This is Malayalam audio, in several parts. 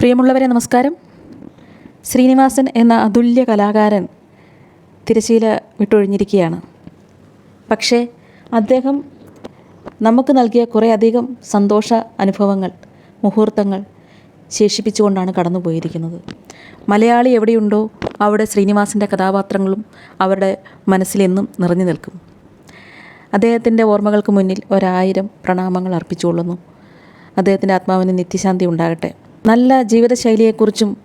പ്രിയമുള്ളവരെ നമസ്കാരം. ശ്രീനിവാസൻ എന്ന അതുല്യ കലാകാരൻ തിരശീല വിട്ടൊഴിഞ്ഞിരിക്കുകയാണ്. പക്ഷേ അദ്ദേഹം നമുക്ക് നൽകിയ കുറേയധികം സന്തോഷ അനുഭവങ്ങൾ മുഹൂർത്തങ്ങൾ ശേഷിപ്പിച്ചുകൊണ്ടാണ് കടന്നുപോയിരിക്കുന്നത്. മലയാളി എവിടെയുണ്ടോ അവിടെ ശ്രീനിവാസിന്റെ കഥാപാത്രങ്ങളും അവരുടെ മനസ്സിലെന്നും നിറഞ്ഞു നിൽക്കും. അദ്ദേഹത്തിന്റെ ഓർമ്മകൾക്ക് മുന്നിൽ ഒരായിരം പ്രണാമങ്ങൾ അർപ്പിച്ചുകൊള്ളുന്നു. അദ്ദേഹത്തിന്റെ ആത്മാവിന് നിത്യശാന്തി ഉണ്ടാകട്ടെ. നല്ല ജീവിതശൈലിയെക്കുറിച്ചും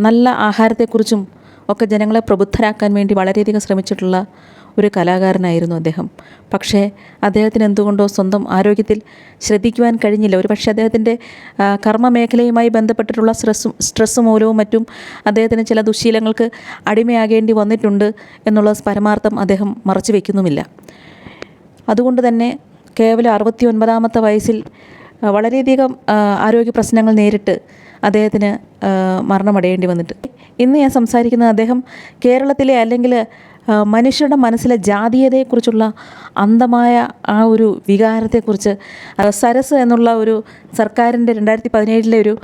നല്ല ആഹാരത്തെക്കുറിച്ചും ഒക്കെ ജനങ്ങളെ പ്രബുദ്ധരാക്കാൻ വേണ്ടി വളരെയധികം ശ്രമിച്ചിട്ടുള്ള ഒരു കലാകാരനായിരുന്നു അദ്ദേഹം. പക്ഷേ അദ്ദേഹത്തിന് എന്തുകൊണ്ടോ സ്വന്തം ആരോഗ്യത്തിൽ ശ്രദ്ധിക്കുവാൻ കഴിഞ്ഞില്ല. ഒരു പക്ഷേ അദ്ദേഹത്തിന്റെ കർമ്മ മേഖലയുമായി ബന്ധപ്പെട്ടിട്ടുള്ള സ്ട്രെസ്സും സ്ട്രെസ്സ് മൂലവും മറ്റും അദ്ദേഹത്തിന് ചില ദുശീലങ്ങൾക്ക് അടിമയാകേണ്ടി വന്നിട്ടുണ്ട് എന്നുള്ള പരമാർത്ഥം അദ്ദേഹം മറച്ചു വയ്ക്കുന്നുമില്ല അതുകൊണ്ട് തന്നെ കേവലം അറുപത്തി ഒൻപതാമത്തെ വയസ്സിൽ വളരെയധികം ആരോഗ്യ പ്രശ്നങ്ങൾ നേരിട്ട് അദ്ദേഹത്തിന് മരണമടയേണ്ടി വന്നിട്ട്. ഇന്ന് ഞാൻ സംസാരിക്കുന്നത് അദ്ദേഹം കേരളത്തിലെ അല്ലെങ്കിൽ മനുഷ്യരുടെ മനസ്സിലെ ജാതീയതയെക്കുറിച്ചുള്ള അന്ധമായ ആ ഒരു വികാരത്തെക്കുറിച്ച് സരസ് എന്നുള്ള ഒരു സർക്കാരിന്റെ രണ്ടായിരത്തി പതിനേഴിലെ ഒരു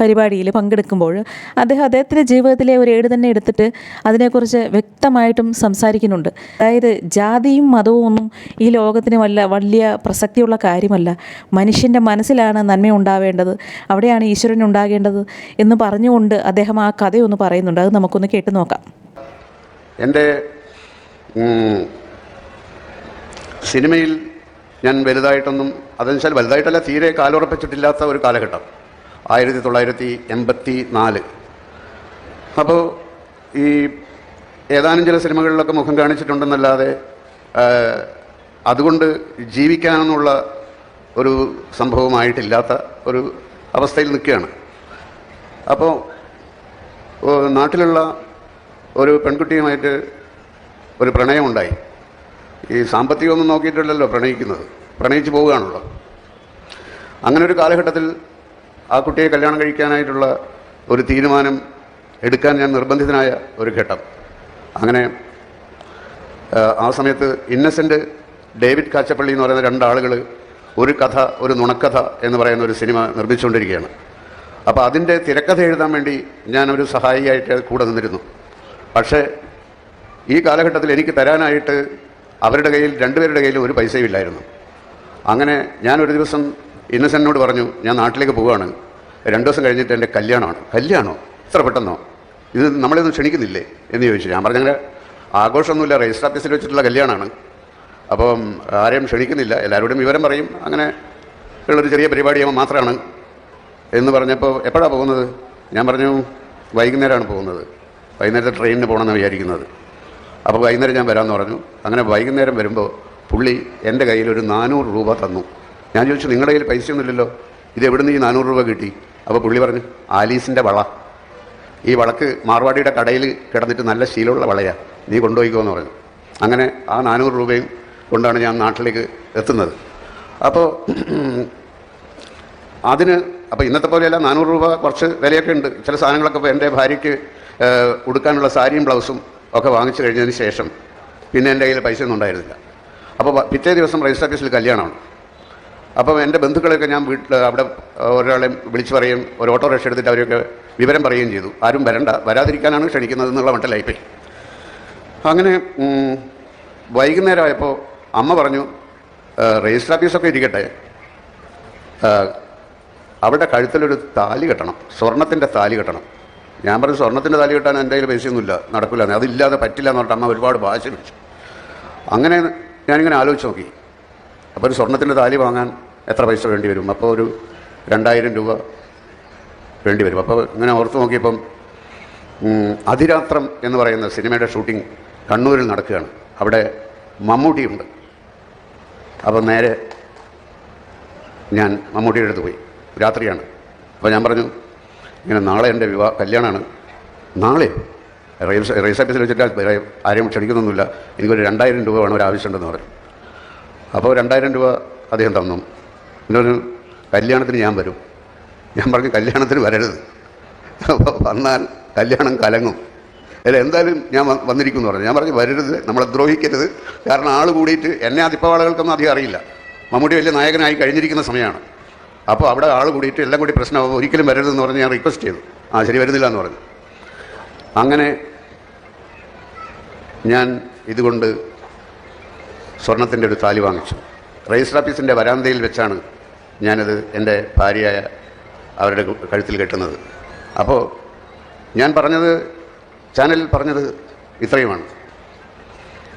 പരിപാടിയിൽ പങ്കെടുക്കുമ്പോൾ അദ്ദേഹം അദ്ദേഹത്തിന്റെ ജീവിതത്തിലെ ഒരു ഏട് തന്നെ എടുത്തിട്ട് അതിനെക്കുറിച്ച് വ്യക്തമായിട്ടും സംസാരിക്കുന്നുണ്ട്. അതായത് ജാതിയും മതവും ഒന്നും ഈ ലോകത്തിന് വല്ല വലിയ പ്രസക്തിയുള്ള കാര്യമല്ല. മനുഷ്യന്റെ മനസ്സിലാണ് നന്മ ഉണ്ടാവേണ്ടത്. അവിടെയാണ് ഈശ്വരൻ ഉണ്ടാകേണ്ടത് എന്ന് പറഞ്ഞുകൊണ്ട് അദ്ദേഹം ആ കഥയൊന്ന് പറയുന്നുണ്ട്. അത് നമുക്കൊന്ന് കേട്ട് നോക്കാം. എന്റെ സിനിമയിൽ ഞാൻ വലുതായിട്ടൊന്നും അതെന്ന് വെച്ചാൽ വലുതായിട്ടല്ല തീരെ കാലുറപ്പിച്ചിട്ടില്ലാത്ത ഒരു കാലഘട്ടം. ആയിരത്തി തൊള്ളായിരത്തി എൺപത്തി നാല് അപ്പോൾ ഈ ഏതാനും ചില സിനിമകളിലൊക്കെ മുഖം കാണിച്ചിട്ടുണ്ടെന്നല്ലാതെ അതുകൊണ്ട് ജീവിക്കാനെന്നുള്ള ഒരു സംഭവമായിട്ടില്ലാത്ത ഒരു അവസ്ഥയിൽ നിൽക്കുകയാണ്. അപ്പോൾ നാട്ടിലുള്ള ഒരു പെൺകുട്ടിയുമായിട്ട് ഒരു പ്രണയമുണ്ടായി. ഈ സാമ്പത്തികമൊന്നും നോക്കിയിട്ടില്ലല്ലോ പ്രണയിക്കുന്നത്. പ്രണയിച്ച് പോവുകയാണല്ലോ. അങ്ങനെ ഒരു കാലഘട്ടത്തിൽ ആ കുട്ടിയെ കല്യാണം കഴിക്കാനായിട്ടുള്ള ഒരു തീരുമാനം എടുക്കാൻ ഞാൻ നിർബന്ധിതനായ ഒരു ഘട്ടം. അങ്ങനെ ആ, സമയത്ത് ഇന്നസെന്റ് ഡേവിഡ് കാച്ചപ്പള്ളി എന്ന് പറയുന്ന രണ്ടാളുകൾ ഒരു കഥ ഒരു നുണക്കഥ എന്ന് പറയുന്ന ഒരു സിനിമ നിർമ്മിച്ചുകൊണ്ടിരിക്കുകയാണ്. അപ്പോൾ അതിന്റെ തിരക്കഥ എഴുതാൻ വേണ്ടി ഞാനൊരു സഹായിയായിട്ട് കൂടെ നിന്നിരുന്നു. പക്ഷേ ഈ കാലഘട്ടത്തിൽ എനിക്ക് തരാനായിട്ട് അവരുടെ കയ്യിൽ രണ്ടുപേരുടെ കയ്യിൽ ഒരു പൈസയും ഇല്ലായിരുന്നു അങ്ങനെ ഞാനൊരു ദിവസം ഇന്നസെന്റിനോട് പറഞ്ഞു ഞാൻ നാട്ടിലേക്ക് പോവുകയാണ്. രണ്ട് ദിവസം കഴിഞ്ഞിട്ട് എന്റെ കല്യാണമാണ്. കല്യാണോ? ഇത്ര പെട്ടെന്നോ? ഇത് നമ്മളിതൊന്നും ക്ഷണിക്കുന്നില്ലേ? എന്ന് ചോദിച്ചു. ഞാൻ പറഞ്ഞ ആഘോഷമൊന്നുമില്ല രജിസ്റ്റർ ഓഫീസിൽ വെച്ചിട്ടുള്ള കല്യാണമാണ് അപ്പം ആരെയും ക്ഷണിക്കുന്നില്ല. എല്ലാവരോടും വിവരം പറയും. അങ്ങനെ ഉള്ളൊരു ചെറിയ പരിപാടിയാകുമ്പോൾ മാത്രമാണ് എന്ന് പറഞ്ഞപ്പോൾ എപ്പോഴാണ് പോകുന്നത്? ഞാൻ പറഞ്ഞു വൈകുന്നേരമാണ് പോകുന്നത്. വൈകുന്നേരത്തെ ട്രെയിനിന് പോകണമെന്ന് വിചാരിക്കുന്നത്. അപ്പോൾ വൈകുന്നേരം ഞാൻ വരാമെന്ന് പറഞ്ഞു. അങ്ങനെ വൈകുന്നേരം വരുമ്പോൾ പുള്ളി എന്റെ കയ്യിൽ ഒരു നാനൂറ് രൂപ തന്നു. ഞാൻ ചോദിച്ചു നിങ്ങളുടെ കയ്യിൽ പൈസയൊന്നുമില്ലല്ലോ? ഇത് എവിടെ നിന്ന് ഈ നാനൂറ് രൂപ കിട്ടി? അപ്പോൾ പുള്ളി പറഞ്ഞു ആലീസിന്റെ വള. ഈ വളക്ക് മാർവാടിയുടെ കടയിൽ കിടന്നിട്ട് നല്ല ശീലമുള്ള വളയാണ് നീ കൊണ്ടുപോയിക്കോ എന്ന് പറഞ്ഞു. അങ്ങനെ ആ നാനൂറ് രൂപയും കൊണ്ടാണ് ഞാൻ നാട്ടിലേക്ക് എത്തുന്നത്. അപ്പോൾ അതിന് അപ്പോൾ ഇന്നത്തെ പോലെയല്ല നാനൂറ് രൂപ കുറച്ച് വിലയൊക്കെ ഉണ്ട്. ചില സാധനങ്ങളൊക്കെ ഇപ്പോൾ എന്റെ ഭാര്യയ്ക്ക് ഉടുക്കാനുള്ള സാരിയും ബ്ലൗസും ഒക്കെ വാങ്ങിച്ചു കഴിഞ്ഞതിന് ശേഷം പിന്നെ എന്റെ കയ്യിൽ പൈസ ഒന്നും ഉണ്ടായിരുന്നില്ല. അപ്പോൾ പിറ്റേ ദിവസം രജിസ്റ്റർ ഓഫീസിൽ കല്യാണമാണ്. അപ്പം എന്റെ ബന്ധുക്കളെയൊക്കെ ഞാൻ വീട്ടിൽ അവിടെ ഒരാളെ വിളിച്ചു പറയും ഒരു ഓട്ടോറിക്ഷ എടുത്തിട്ട് അവരെയൊക്കെ വിവരം പറയുകയും ചെയ്തു. ആരും വരണ്ട വരാതിരിക്കാനാണ് ക്ഷണിക്കുന്നത് എന്നുള്ള മട്ടിലായിപ്പോയി അങ്ങനെ വൈകുന്നേരമായപ്പോൾ അമ്മ പറഞ്ഞു "ആ, രജിസ്റ്റർ ഓഫീസൊക്കെ ഇരിക്കട്ടെ. അവിടെ കഴുത്തിലൊരു താലി കെട്ടണം സ്വർണത്തിന്റെ താലി കെട്ടണം. ഞാൻ പറഞ്ഞു സ്വർണത്തിന്റെ താലി കെട്ടാൻ എന്റെ കയ്യിൽ പൈസയൊന്നുമില്ല നടക്കില്ല അതില്ലാതെ പറ്റില്ല എന്ന് പറഞ്ഞിട്ട് അമ്മ ഒരുപാട് ഭാഷ പിടിച്ചു. അങ്ങനെ ഞാനിങ്ങനെ ആലോചിച്ച് നോക്കി. അപ്പോൾ ഒരു സ്വർണത്തിന്റെ താലി വാങ്ങാൻ എത്ര പൈസ വേണ്ടി വരും? അപ്പോൾ ഒരു രണ്ടായിരം രൂപ വേണ്ടി വരും. അപ്പോൾ ഇങ്ങനെ ഓർത്ത് നോക്കിയപ്പം അതിരാത്രം എന്ന് പറയുന്ന സിനിമയുടെ ഷൂട്ടിംഗ് കണ്ണൂരിൽ നടക്കുകയാണ്. അവിടെ മമ്മൂട്ടിയുണ്ട്. അപ്പോൾ നേരെ ഞാൻ മമ്മൂട്ടിയുടെ അടുത്ത് പോയി. രാത്രിയാണ്. അപ്പോൾ ഞാൻ പറഞ്ഞു ഇങ്ങനെ നാളെ എന്റെ വിവാഹ കല്യാണമാണ് നാളെ റെയിൽസ് റെയിൽസ് ഓഫീസിൽ വെച്ചിട്ട് ആരെയും ക്ഷണിക്കുന്നൊന്നുമില്ല. എനിക്കൊരു രണ്ടായിരം രൂപ വേണം ഒരു ആവശ്യമുണ്ടെന്ന് പറഞ്ഞു. അപ്പോൾ രണ്ടായിരം രൂപ അദ്ദേഹം തന്നു. എന്നൊരു കല്യാണത്തിന് ഞാൻ വരും. ഞാൻ പറഞ്ഞു കല്യാണത്തിന് വരരുത്. വന്നാൽ കല്യാണം കലങ്ങും. അല്ല എന്തായാലും ഞാൻ വന്നിരിക്കും എന്ന് പറഞ്ഞു. ഞാൻ പറഞ്ഞു വരരുത് നമ്മളെ ദ്രോഹിക്കരുത്. കാരണം ആൾ കൂടിയിട്ട് എന്നെ അതിപ്പവാളകൾക്കൊന്നും അധികം അറിയില്ല. മമ്മൂട്ടി വലിയ നായകനായി കഴിഞ്ഞിരിക്കുന്ന സമയമാണ്. അപ്പോൾ അവിടെ ആൾ കൂടിയിട്ട് എല്ലാം കൂടി പ്രശ്നമാകും ഒരിക്കലും വരരുതെന്ന് പറഞ്ഞ് ഞാൻ റിക്വസ്റ്റ് ചെയ്തു. ആ ശരി വരുന്നില്ല എന്ന് പറഞ്ഞു. അങ്ങനെ ഞാൻ ഇതുകൊണ്ട് സ്വർണത്തിന്റെ ഒരു താലി വാങ്ങിച്ചു. രജിസ്റ്റർ ഓഫീസിന്റെ വരാന്തയിൽ വെച്ചാണ് ഞാനത് എന്റെ ഭാര്യയായ അവരുടെ കഴുത്തിൽ കെട്ടുന്നത്. അപ്പോൾ ഞാൻ പറഞ്ഞത് ചാനലിൽ പറഞ്ഞത് ഇത്രയുമാണ്.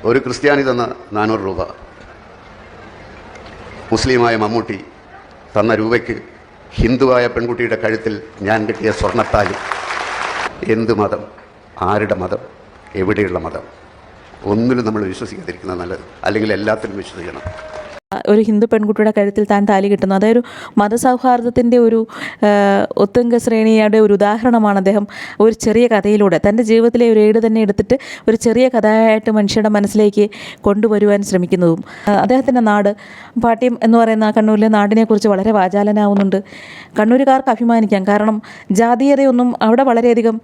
ഒരു ക്രിസ്ത്യാനി തന്ന നാനൂറ് രൂപ. മുസ്ലിമായ മമ്മൂട്ടി തന്ന രൂപയ്ക്ക് ഹിന്ദുവായ പെൺകുട്ടിയുടെ കഴുത്തിൽ ഞാൻ കിട്ടിയ സ്വർണത്താലി. എന്ത് മതം? ആരുടെ മതം? എവിടെയുള്ള മതം? ഒന്നിലും നമ്മൾ വിശ്വസിക്കാതിരിക്കുന്നത് നല്ലത്. അല്ലെങ്കിൽ എല്ലാത്തിലും വിശ്വസിക്കണം. ഒരു ഹിന്ദു പെൺകുട്ടിയുടെ കഴുത്തിൽ താൻ താലി കിട്ടുന്നു. അതൊരു മതസൗഹാർദ്ദത്തിന്റെ ഒരു ഒത്തുങ്ക ശ്രേണിയുടെ ഒരു ഉദാഹരണമാണ് അദ്ദേഹം ഒരു ചെറിയ കഥയിലൂടെ തന്റെ ജീവിതത്തിലെ ഒരു ഏട് തന്നെ എടുത്തിട്ട് ഒരു ചെറിയ കഥയായിട്ട് മനുഷ്യരുടെ മനസ്സിലേക്ക് കൊണ്ടുവരുവാൻ ശ്രമിക്കുന്നതും. അദ്ദേഹത്തിന്റെ നാട് പാട്യം എന്ന് പറയുന്ന കണ്ണൂരിലെ നാടിനെക്കുറിച്ച് വളരെ വാചാലനാവുന്നുണ്ട്. കണ്ണൂരുകാർക്ക് അഭിമാനിക്കാം. കാരണം ജാതീയതയൊന്നും അവിടെ വളരെയധികം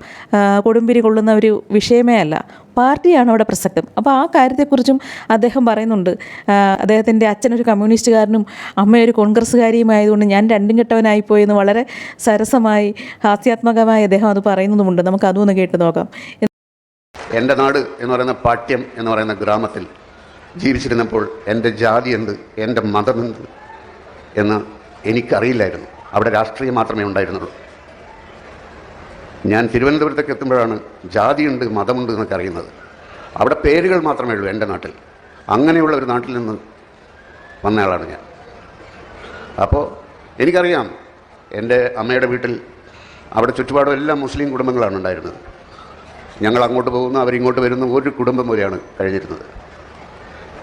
കൊടുമ്പിരി കൊള്ളുന്ന ഒരു വിഷയമേ അല്ല. പാർട്ടിയാണ് അവിടെ പ്രസക്തം. അപ്പോൾ ആ കാര്യത്തെക്കുറിച്ചും അദ്ദേഹം പറയുന്നുണ്ട്. അദ്ദേഹത്തിന്റെ അച്ഛനൊരു കമ്മ്യൂണിസ്റ്റുകാരനും അമ്മയൊരു കോൺഗ്രസ്സുകാരിയും ആയതുകൊണ്ട് ഞാൻ രണ്ടും കെട്ടവനായിപ്പോയെന്ന് വളരെ സരസമായി ഹാസ്യാത്മകമായി അദ്ദേഹം അത് പറയുന്നതുമുണ്ട്. നമുക്ക് അതും ഒന്ന് കേട്ട് നോക്കാം. എന്റെ നാട് എന്ന് പറയുന്ന പാഠ്യം എന്ന് പറയുന്ന ഗ്രാമത്തിൽ ജീവിച്ചിരുന്നപ്പോൾ എന്റെ ജാതി എന്ത് എന്റെ മതമെന്ത് എന്ന് എനിക്കറിയില്ലായിരുന്നു. അവിടെ രാഷ്ട്രീയം മാത്രമേ ഉണ്ടായിരുന്നുള്ളൂ. ഞാൻ തിരുവനന്തപുരത്തേക്ക് എത്തുമ്പോഴാണ് ജാതിയുണ്ട് മതമുണ്ട് എന്നൊക്കെ അറിയുന്നത്. അവിടെ പേരുകൾ മാത്രമേ ഉള്ളൂ എന്റെ നാട്ടിൽ. അങ്ങനെയുള്ള ഒരു നാട്ടിൽ നിന്ന് വന്നയാളാണ് ഞാൻ. അപ്പോൾ എനിക്കറിയാം എന്റെ അമ്മയുടെ വീട്ടിൽ അവിടെ ചുറ്റുപാടും എല്ലാം മുസ്ലിം കുടുംബങ്ങളാണ് ഉണ്ടായിരുന്നത്. ഞങ്ങൾ അങ്ങോട്ട് പോകുന്നു അവരിങ്ങോട്ട് വരുന്ന ഒരു കുടുംബം പോലെയാണ് കഴിഞ്ഞിരുന്നത്.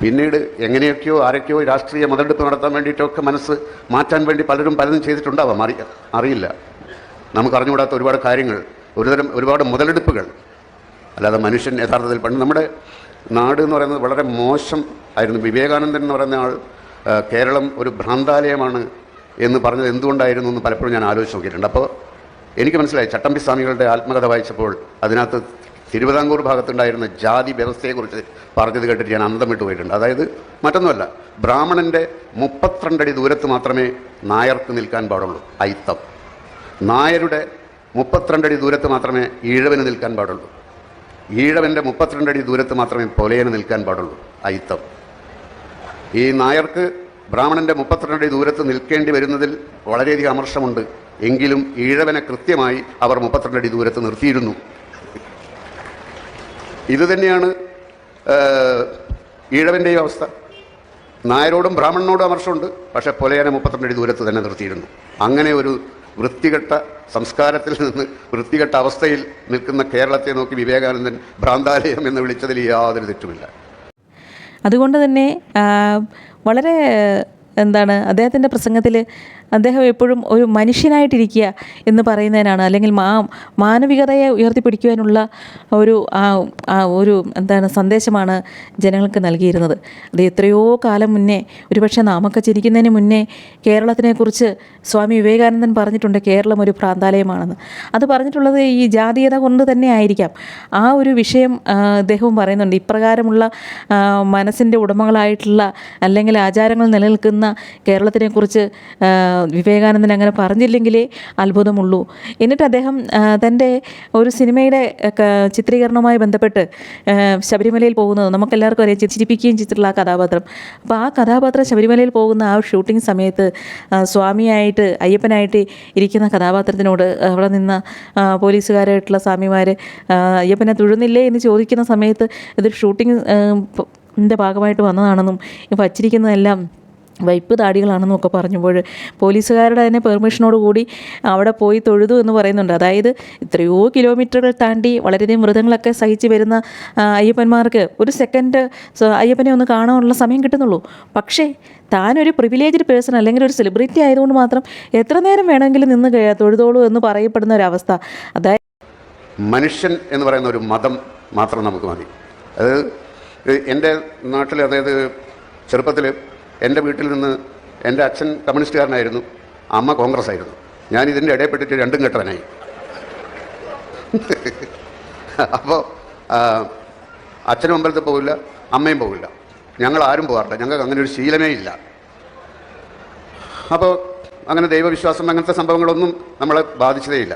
പിന്നീട് എങ്ങനെയൊക്കെയോ ആരൊക്കെയോ രാഷ്ട്രീയ മതെടുപ്പ് നടത്താൻ വേണ്ടിയിട്ടൊക്കെ മനസ്സ് മാറ്റാൻ വേണ്ടി പലരും പലതും ചെയ്തിട്ടുണ്ടാവാം അറിയ അറിയില്ല. നമുക്ക് അറിഞ്ഞുകൂടാത്ത ഒരുപാട് കാര്യങ്ങൾ ഒരുതരം ഒരുപാട് മുതലെടുപ്പുകൾ. അല്ലാതെ മനുഷ്യൻ യഥാർത്ഥത്തിൽ പണ്ട് നമ്മുടെ നാട് എന്ന് പറയുന്നത് വളരെ മോശം ആയിരുന്നു. വിവേകാനന്ദൻ എന്ന് പറയുന്ന ആൾ കേരളം ഒരു ഭ്രാന്താലയമാണ് എന്ന് പറഞ്ഞത് എന്തുകൊണ്ടായിരുന്നു എന്ന് പലപ്പോഴും ഞാൻ ആലോചിച്ച് നോക്കിയിട്ടുണ്ട്. അപ്പോൾ എനിക്ക് മനസ്സിലായി ചട്ടമ്പി സ്വാമികളുടെ ആത്മകഥ വായിച്ചപ്പോൾ അതിനകത്ത് തിരുവിതാംകൂർ ഭാഗത്തുണ്ടായിരുന്ന ജാതി വ്യവസ്ഥയെക്കുറിച്ച് പറഞ്ഞത് കേട്ടിട്ട് ഞാൻ അന്തം വിട്ടു പോയിട്ടുണ്ട്. അതായത് മറ്റൊന്നുമല്ല ബ്രാഹ്മണന്റെ മുപ്പത്തിരണ്ടടി ദൂരത്ത് മാത്രമേ നായർക്ക് നിൽക്കാൻ പാടുള്ളൂ അയിത്തം. നായരുടെ മുപ്പത്തിരണ്ടടി ദൂരത്ത് മാത്രമേ ഈഴവന് നിൽക്കാൻ പാടുള്ളൂ. ഈഴവന്റെ മുപ്പത്തിരണ്ടടി ദൂരത്ത് മാത്രമേ പൊലയന് നിൽക്കാൻ പാടുള്ളൂ. അയിത്തം ഈ നായർക്ക് ബ്രാഹ്മണന്റെ മുപ്പത്തിരണ്ടടി ദൂരത്ത് നിൽക്കേണ്ടി വരുന്നതിൽ വളരെയധികം അമർഷമുണ്ട്. എങ്കിലും ഈഴവനെ കൃത്യമായി അവർ മുപ്പത്തിരണ്ടടി ദൂരത്ത് നിർത്തിയിരുന്നു. ഇതുതന്നെയാണ് ഈഴവന്റെയും അവസ്ഥ. നായരോടും ബ്രാഹ്മണനോടും അമർഷമുണ്ട്. പക്ഷേ പൊലയനെ മുപ്പത്തിരണ്ടടി ദൂരത്ത് തന്നെ നിർത്തിയിരുന്നു. അങ്ങനെ ഒരു വൃത്തികെട്ട സംസ്കാരത്തിൽ നിന്ന് വൃത്തികെട്ട അവസ്ഥയിൽ നിൽക്കുന്ന കേരളത്തെ നോക്കി വിവേകാനന്ദൻ ഭ്രാന്താലയം എന്ന് വിളിച്ചതിൽ യാതൊരു തെറ്റുമില്ല. അതുകൊണ്ട് തന്നെ വളരെ എന്താണ് അദ്ദേഹത്തിന്റെ പ്രസംഗത്തിൽ അദ്ദേഹം എപ്പോഴും ഒരു മനുഷ്യനായിട്ടിരിക്കുക എന്ന് പറയുന്നതിനാണ്. അല്ലെങ്കിൽ മാ മാനവികതയെ ഉയർത്തിപ്പിടിക്കുവാനുള്ള ഒരു ഒരു എന്താണ് സന്ദേശമാണ് ജനങ്ങൾക്ക് നൽകിയിരുന്നത്. അത് എത്രയോ കാലം മുന്നേ ഒരുപക്ഷെ നാമൊക്കെ ചിരിക്കുന്നതിന് മുന്നേ കേരളത്തിനെക്കുറിച്ച് സ്വാമി വിവേകാനന്ദൻ പറഞ്ഞിട്ടുണ്ട്. കേരളം ഒരു പ്രാന്താലയമാണെന്ന്. അത് പറഞ്ഞിട്ടുള്ളത് ഈ ജാതീയത കൊണ്ട് തന്നെ ആയിരിക്കാം. ആ ഒരു വിഷയം അദ്ദേഹവും പറയുന്നുണ്ട്. ഇപ്രകാരമുള്ള മനസ്സിന്റെ ഉടമകളായിട്ടുള്ള അല്ലെങ്കിൽ ആചാരങ്ങൾ നിലനിൽക്കുന്ന കേരളത്തിനെക്കുറിച്ച് വിവേകാനന്ദൻ അങ്ങനെ പറഞ്ഞില്ലെങ്കിലേ അത്ഭുതമുള്ളൂ. എന്നിട്ട് അദ്ദേഹം തന്റെ ഒരു സിനിമയുടെ ചിത്രീകരണവുമായി ബന്ധപ്പെട്ട് ശബരിമലയിൽ പോകുന്നത് നമുക്കെല്ലാവർക്കും അറിയാം ചിരിപ്പിക്കുകയും ചെയ്തിട്ടുള്ള ആ കഥാപാത്രം. അപ്പോൾ ആ കഥാപാത്രം ശബരിമലയിൽ പോകുന്ന ആ ഷൂട്ടിംഗ് സമയത്ത് സ്വാമിയായിട്ട് അയ്യപ്പനായിട്ട് ഇരിക്കുന്ന കഥാപാത്രത്തിനോട് അവിടെ നിന്ന പോലീസുകാരായിട്ടുള്ള സ്വാമിമാർ അയ്യപ്പനെ തൊഴുന്നില്ലേ എന്ന് ചോദിക്കുന്ന സമയത്ത് ഇതൊരു ഷൂട്ടിംഗ് ഭാഗമായിട്ട് വന്നതാണെന്നും വച്ചിരിക്കുന്നതെല്ലാം വൈപ്പ് താടികളാണെന്നൊക്കെ പറഞ്ഞപ്പോൾ പോലീസുകാരുടെ തന്നെ പെർമിഷനോട് കൂടി അവിടെ പോയി തൊഴുതു എന്ന് പറയുന്നുണ്ട്. അതായത് എത്രയോ കിലോമീറ്ററുകൾ താണ്ടി വളരെയധികം മൃതങ്ങളൊക്കെ സഹിച്ച് വരുന്ന അയ്യപ്പന്മാർക്ക് ഒരു സെക്കൻഡ് അയ്യപ്പനെ ഒന്ന് കാണാനുള്ള സമയം കിട്ടുന്നുള്ളൂ. പക്ഷേ താനൊരു പ്രിവിലേജ്ഡ് പേഴ്സൺ അല്ലെങ്കിൽ ഒരു സെലിബ്രിറ്റി ആയതുകൊണ്ട് മാത്രം എത്ര നേരം വേണമെങ്കിലും നിന്ന് തൊഴുതോളൂ എന്ന് പറയപ്പെടുന്ന ഒരവസ്ഥ. അതായത് മനുഷ്യൻ എന്ന് പറയുന്ന ഒരു മതം മാത്രം നമുക്ക് മതി. അത് എന്റെ നാട്ടിൽ അതായത് ചെറുപ്പത്തിൽ എന്റെ വീട്ടിൽ നിന്ന് എന്റെ അച്ഛൻ കമ്മ്യൂണിസ്റ്റുകാരനായിരുന്നു അമ്മ കോൺഗ്രസ് ആയിരുന്നു ഞാൻ ഇതിന്റെ ഇടയിൽപ്പെട്ടിട്ട് രണ്ടും കെട്ടവനായി. അപ്പോൾ അച്ഛനും അമ്പലത്തിൽ പോകില്ല അമ്മയും പോകില്ല ഞങ്ങൾ ആരും പോകാറില്ല ഞങ്ങൾക്ക് അങ്ങനെ ഒരു ശീലമേ ഇല്ല. അപ്പോൾ അങ്ങനെ ദൈവവിശ്വാസം അങ്ങനത്തെ സംഭവങ്ങളൊന്നും നമ്മളെ ബാധിച്ചതേയില്ല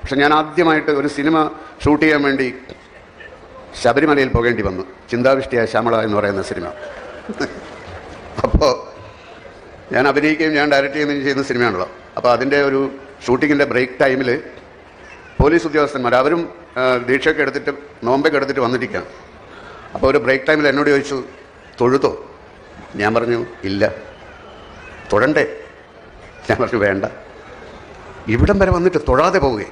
പക്ഷെ ഞാൻ ആദ്യമായിട്ട് ഒരു സിനിമ ഷൂട്ട് ചെയ്യാൻ വേണ്ടി ശബരിമലയിൽ പോകേണ്ടി വന്നു. ചിന്താവിഷ്ടിയായ ശ്യാമള എന്ന് പറയുന്ന സിനിമ. അപ്പോൾ ഞാൻ അഭിനയിക്കുകയും ഞാൻ ഡയറക്റ്റ് ചെയ്യുകയും ചെയ്യുന്ന സിനിമയാണല്ലോ. അപ്പോൾ അതിന്റെ ഒരു ഷൂട്ടിങ്ങിന്റെ ബ്രേക്ക് ടൈമിൽ പോലീസ് ഉദ്യോഗസ്ഥന്മാർ അവരും ദീക്ഷയൊക്കെ എടുത്തിട്ട് നോമ്പൊക്കെ എടുത്തിട്ട് വന്നിരിക്കുകയാണ്. അപ്പോൾ ഒരു ബ്രേക്ക് ടൈമിൽ എന്നോട് ചോദിച്ചു തൊഴുതോ ഞാൻ പറഞ്ഞു ഇല്ല. തൊഴണ്ടേ? ഞാൻ പറഞ്ഞു വേണ്ട. ഇവിടം വരെ വന്നിട്ട് തൊഴാതെ പോവുകയെ.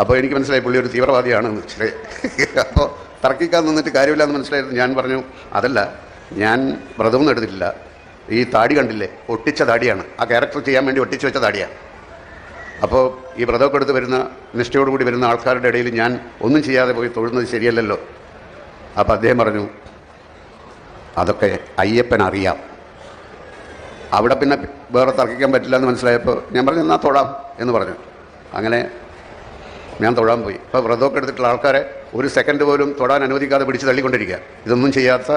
അപ്പോൾ എനിക്ക് മനസ്സിലായി പുള്ളി ഒരു തീവ്രവാദിയാണെന്ന്. മനസ്സിലായി അപ്പോൾ തർക്കിക്കാൻ നിന്നിട്ട് കാര്യമില്ലാന്ന് മനസ്സിലായിരുന്നു ഞാൻ പറഞ്ഞു അതല്ല ഞാൻ വ്രതമൊന്നും എടുത്തിട്ടില്ല. ഈ താടി കണ്ടില്ലേ? ഒട്ടിച്ച താടിയാണ്. ആ ക്യാരക്ടർ ചെയ്യാൻ വേണ്ടി ഒട്ടിച്ച് വെച്ച താടിയാണ്. അപ്പോൾ ഈ വ്രതമൊക്കെ എടുത്ത് വരുന്ന നിഷ്ഠയോടുകൂടി വരുന്ന ആൾക്കാരുടെ ഇടയിൽ ഞാൻ ഒന്നും ചെയ്യാതെ പോയി തൊഴുന്നത് ശരിയല്ലല്ലോ. അപ്പോൾ അദ്ദേഹം പറഞ്ഞു അതൊക്കെ അയ്യപ്പൻ അറിയാം. അവിടെ പിന്നെ വേറെ തർക്കിക്കാൻ പറ്റില്ല എന്ന് മനസ്സിലായപ്പോൾ ഞാൻ പറഞ്ഞു എന്നാൽ തൊഴാം എന്ന് പറഞ്ഞു. അങ്ങനെ ഞാൻ തൊഴാൻ പോയി. ഇപ്പോൾ വ്രതമൊക്കെ എടുത്തിട്ടുള്ള ആൾക്കാരെ ഒരു സെക്കൻഡ് പോലും തൊടാൻ അനുവദിക്കാതെ പിടിച്ച് തള്ളിക്കൊണ്ടിരിക്കുക. ഇതൊന്നും ചെയ്യാത്ത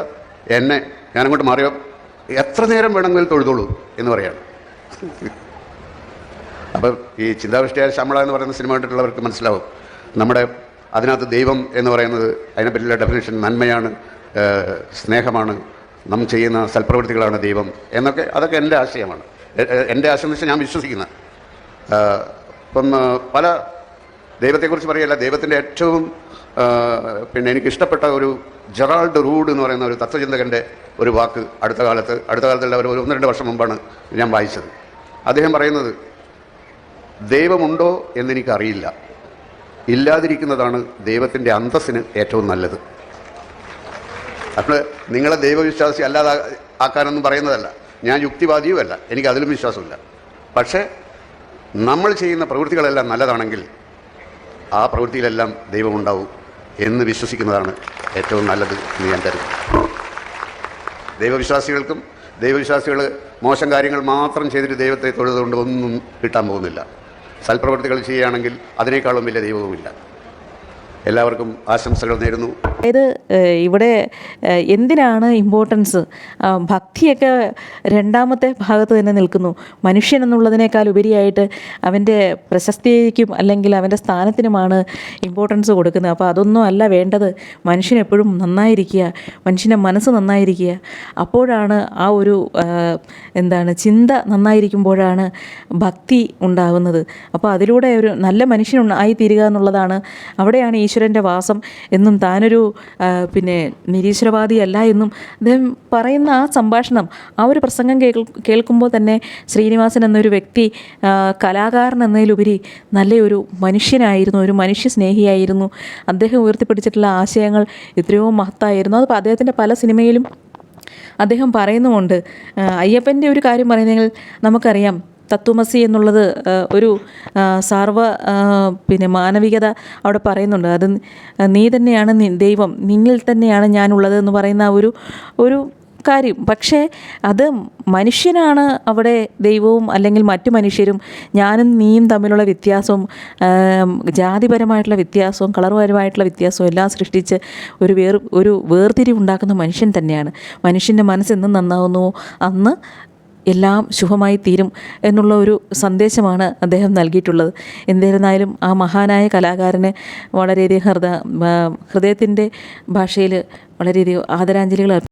എന്നെ ഞാനങ്ങോട്ട് മാറിയോ? എത്ര നേരം വേണമെങ്കിലും തൊഴുതോളൂ എന്ന് പറയാണ്. അപ്പം ഈ ചിന്താവിഷ്ടിയായ ശമ്പള എന്ന് പറയുന്ന സിനിമ കണ്ടിട്ടുള്ളവർക്ക് മനസ്സിലാവും. നമ്മുടെ അതിനകത്ത് ദൈവം എന്ന് പറയുന്നത് അതിനെപ്പറ്റിയുള്ള ഡെഫിനേഷൻ നന്മയാണ് സ്നേഹമാണ് നാം ചെയ്യുന്ന സൽപ്രവൃത്തികളാണ് ദൈവം എന്നൊക്കെ അതൊക്കെ എന്റെ ആശയമാണ്. എന്റെ ആശയം എന്ന് വെച്ചാൽ ഞാൻ വിശ്വസിക്കുന്ന. ഏഹ് ഇപ്പം പല ദൈവത്തെക്കുറിച്ച് പറയല്ല ദൈവത്തിന്റെ ഏറ്റവും പിന്നെ എനിക്കിഷ്ടപ്പെട്ട ഒരു ജെറാൾഡ് റൂഡ് എന്ന് പറയുന്ന ഒരു തത്വചിന്തകന്റെ ഒരു വാക്ക് അടുത്ത കാലത്ത് അടുത്ത കാലത്തല്ല ഒരു ഒന്ന് രണ്ട് വർഷം മുമ്പാണ് ഞാൻ വായിച്ചത്. അദ്ദേഹം പറയുന്നത് ദൈവമുണ്ടോ എന്നെനിക്കറിയില്ല. ഇല്ലാതിരിക്കുന്നതാണ് ദൈവത്തിന്റെ അന്തസ്സിന് ഏറ്റവും നല്ലത്. അപ്പോൾ നിങ്ങളെ ദൈവവിശ്വാസി അല്ലാതെ ആക്കാനൊന്നും പറയുന്നതല്ല. ഞാൻ യുക്തിവാദിയുമല്ല. എനിക്ക് അതിലും വിശ്വാസമില്ല. പക്ഷേ നമ്മൾ ചെയ്യുന്ന പ്രവൃത്തികളെല്ലാം നല്ലതാണെങ്കിൽ ആ പ്രവൃത്തിയിലെല്ലാം ദൈവമുണ്ടാവും എന്ന് വിശ്വസിക്കുന്നതാണ് ഏറ്റവും നല്ലത് എന്ന് ഞാൻ കരുതുന്നു. ദൈവവിശ്വാസികൾക്കും ദൈവവിശ്വാസികൾ മോശം കാര്യങ്ങൾ മാത്രം ചെയ്തിട്ട് ദൈവത്തെ തൊഴുതുകൊണ്ട് ഒന്നും കിട്ടാൻ പോകുന്നില്ല. സൽപ്രവൃത്തികൾ ചെയ്യുകയാണെങ്കിൽ അതിനേക്കാളും വലിയ ദൈവവുമില്ല. എല്ലാവർക്കും ആശംസകൾ നേരുന്നു. അതായത് ഇവിടെ എന്തിനാണ് ഇമ്പോർട്ടൻസ് ഭക്തിയൊക്കെ രണ്ടാമത്തെ ഭാഗത്ത് തന്നെ നിൽക്കുന്നു. മനുഷ്യൻ എന്നുള്ളതിനേക്കാൾ ഉപരിയായിട്ട് അവന്റെ പ്രശസ്തിക്കും അല്ലെങ്കിൽ അവന്റെ സ്ഥാനത്തിനുമാണ് ഇമ്പോർട്ടൻസ് കൊടുക്കുന്നത്. അപ്പോൾ അതൊന്നും അല്ല വേണ്ടത്. മനുഷ്യൻ എപ്പോഴും നന്നായിരിക്കുക. മനുഷ്യന്റെ മനസ്സ് നന്നായിരിക്കുക. അപ്പോഴാണ് ആ ഒരു എന്താണ് ചിന്ത നന്നായിരിക്കുമ്പോഴാണ് ഭക്തി ഉണ്ടാകുന്നത്. അപ്പോൾ അതിലൂടെ ഒരു നല്ല മനുഷ്യൻ ആയി തീരുക എന്നുള്ളതാണ് അവിടെയാണ് ഈശ്വരന്റെ വാസം എന്നും താനൊരു പിന്നെ നിരീശ്വരവാദിയല്ല എന്നും അദ്ദേഹം പറയുന്ന ആ സംഭാഷണം ആ ഒരു പ്രസംഗം കേൾ കേൾക്കുമ്പോൾ തന്നെ ശ്രീനിവാസൻ എന്നൊരു വ്യക്തി കലാകാരൻ എന്നതിലുപരി നല്ലൊരു മനുഷ്യനായിരുന്നു ഒരു മനുഷ്യ സ്നേഹിയായിരുന്നു അദ്ദേഹം ഉയർത്തിപ്പിടിച്ചിട്ടുള്ള ആശയങ്ങൾ എത്രയോ മഹത്തായിരുന്നു. അത് അദ്ദേഹത്തിന്റെ പല സിനിമയിലും അദ്ദേഹം പറയുന്നുമുണ്ട്. അയ്യപ്പന്റെ ഒരു കാര്യം പറയുന്നെങ്കിൽ നമുക്കറിയാം തത്വമസി എന്നുള്ളത് ഒരു സർവ പിന്നെ മാനവികത അവിടെ പറയുന്നുണ്ട്. അത് നീ തന്നെയാണ് ദൈവം. നിന്നിൽ തന്നെയാണ് ഞാനുള്ളത് എന്ന് പറയുന്ന ഒരു ഒരു കാര്യം. പക്ഷേ അത് മനുഷ്യനാണ് അവിടെ ദൈവവും അല്ലെങ്കിൽ മറ്റു മനുഷ്യരും ഞാനും നീയും തമ്മിലുള്ള വ്യത്യാസവും ജാതിപരമായിട്ടുള്ള വ്യത്യാസവും കളറുപരമായിട്ടുള്ള വ്യത്യാസവും എല്ലാം സൃഷ്ടിച്ച് ഒരു വേർ ഒരു വേർതിരിവുണ്ടാക്കുന്ന മനുഷ്യൻ തന്നെയാണ്. മനുഷ്യന്റെ മനസ്സ് എന്ന് നന്നാവുന്നുവോ അന്ന് എല്ലാം ശുഭമായി തീരും എന്നുള്ള ഒരു സന്ദേശമാണ് അദ്ദേഹം നൽകിയിട്ടുള്ളത്. എന്നിരുന്നാലും ആ മഹാനായ കലാകാരനെ വളരെയധികം ഹൃദയ ഹൃദയത്തിന്റെ ഭാഷയിൽ വളരെയധികം ആദരാഞ്ജലികൾ